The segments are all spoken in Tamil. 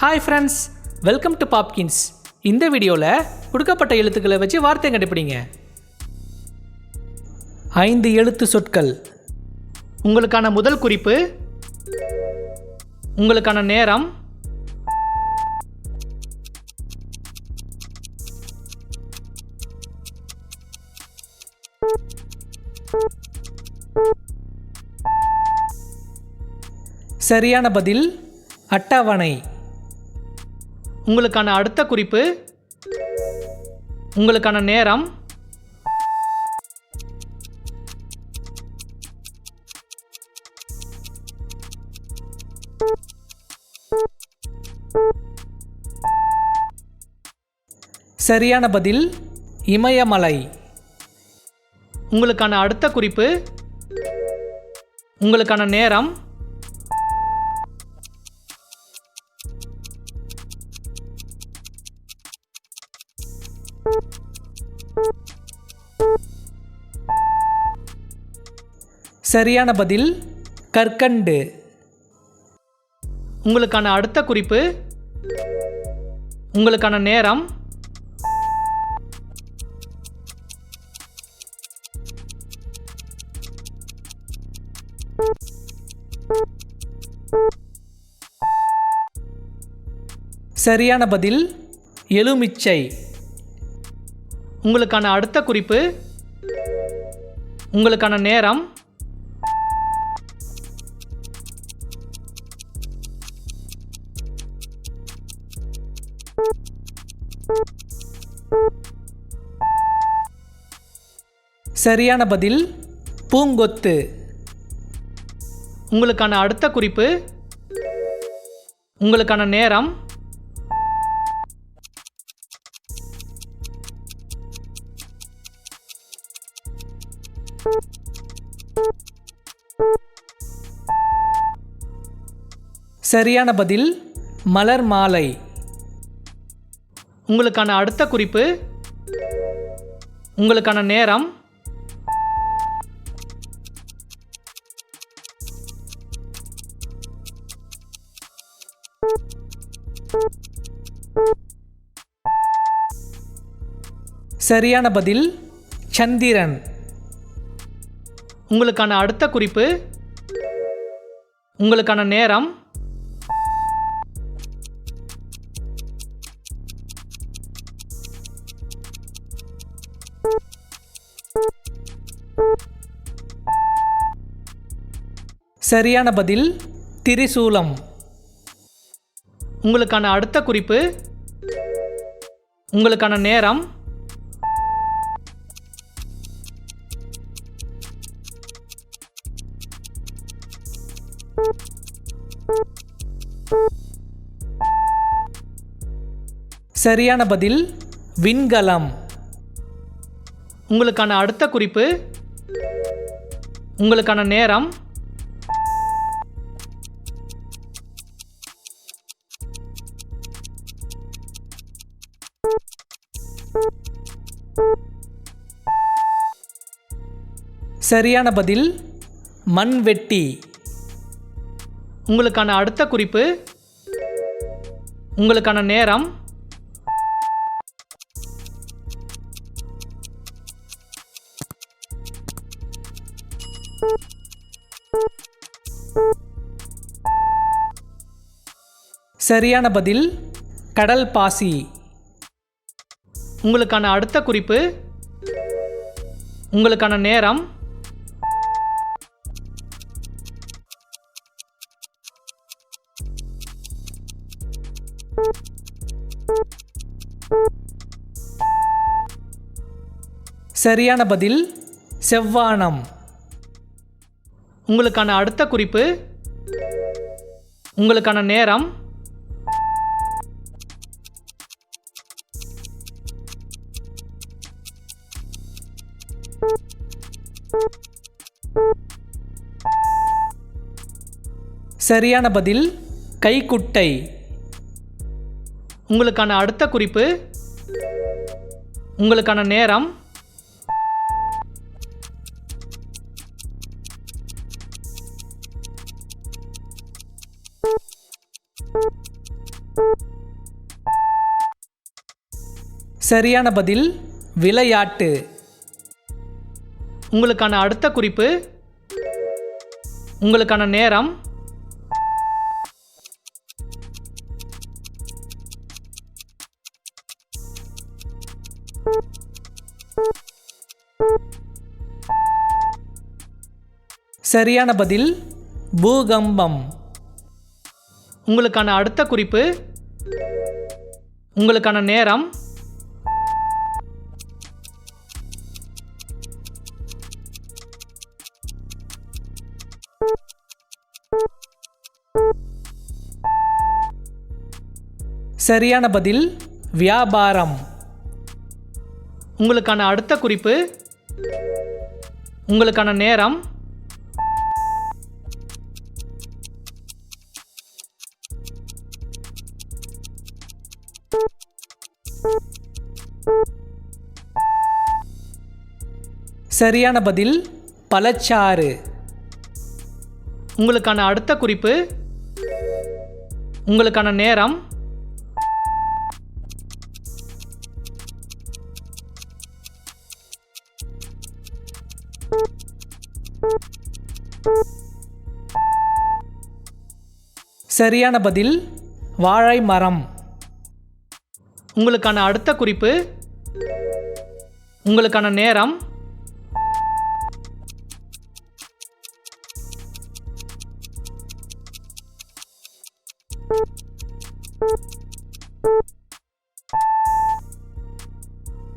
Hi friends welcome to Popkins இந்த வீடியோவில் கொடுக்கப்பட்ட எழுத்துக்களை வச்சு வார்த்தை கண்டுபிடிங்க. ஐந்து எழுத்து சொற்கள். உங்களுக்கான முதல் குறிப்பு உங்களுக்கான நேரம் சரியான பதில் அட்டவணை. உங்களுக்கான அடுத்த குறிப்பு உங்களுக்கான நேரம் சரியான பதில் இமயமலை. உங்களுக்கான அடுத்த குறிப்பு உங்களுக்கான நேரம் சரியான பதில் கற்கண்டு. உங்களுக்கான அடுத்த குறிப்பு உங்களுக்கான நேரம். சரியான பதில் எலுமிச்சை. உங்களுக்கான அடுத்த குறிப்பு உங்களுக்கான நேரம். சரியான பதில் பூங்கொத்து. உங்களுக்கான அடுத்த குறிப்பு உங்களுக்கான நேரம். சரியான பதில் மலர் மாலை. உங்களுக்கான அடுத்த குறிப்பு உங்களுக்கான நேரம் சரியான பதில் சந்திரன். உங்களுக்கான அடுத்த குறிப்பு உங்களுக்கான நேரம் சரியான பதில் திரிசூலம். உங்களுக்கான அடுத்த குறிப்பு உங்களுக்கான நேரம். சரியான பதில் விண்கலம். உங்களுக்கான அடுத்த குறிப்பு உங்களுக்கான நேரம். சரியான பதில் மண்வெட்டி உங்களுக்கான அடுத்த குறிப்பு உங்களுக்கான நேரம். சரியான பதில் கடல் பாசி. உங்களுக்கான அடுத்த குறிப்பு உங்களுக்கான நேரம். சரியான பதில் செவ்வானம். உங்களுக்கான அடுத்த குறிப்பு உங்களுக்கான நேரம் சரியான பதில் கைக்குட்டை. உங்களுக்கான அடுத்த குறிப்பு உங்களுக்கான நேரம் சரியான பதில் விளையாட்டு. உங்களுக்கான அடுத்த குறிப்பு உங்களுக்கான நேரம் சரியான பதில் பூகம்பம். உங்களுக்கான அடுத்த குறிப்பு உங்களுக்கான நேரம். சரியான பதில் வியாபாரம். உங்களுக்கான அடுத்த குறிப்பு உங்களுக்கான நேரம். சரியான பதில் பழச்சாறு. உங்களுக்கான அடுத்த குறிப்பு உங்களுக்கான நேரம். சரியான பதில் வாழை மரம். உங்களுக்கான அடுத்த குறிப்பு உங்களுக்கான நேரம்.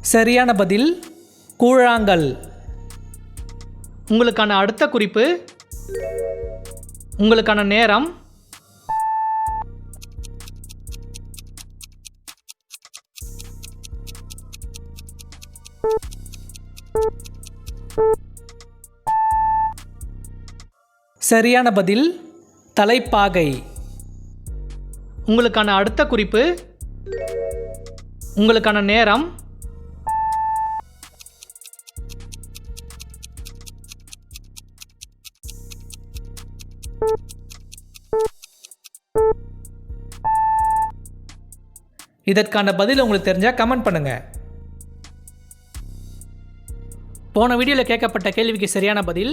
சரியான பதில் கூழாங்கல். உங்களுக்கான அடுத்த குறிப்பு உங்களுக்கான நேரம். சரியான பதில் தலைப்பாகை. உங்களுக்கான அடுத்த குறிப்பு உங்களுக்கான நேரம். இதற்கான பதில் உங்களுக்கு தெரிஞ்சால் கமெண்ட் பண்ணுங்கள் போன வீடியோவில் கேட்கப்பட்ட கேள்விக்கு சரியான பதில்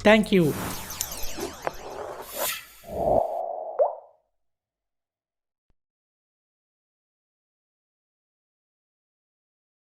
Thank you.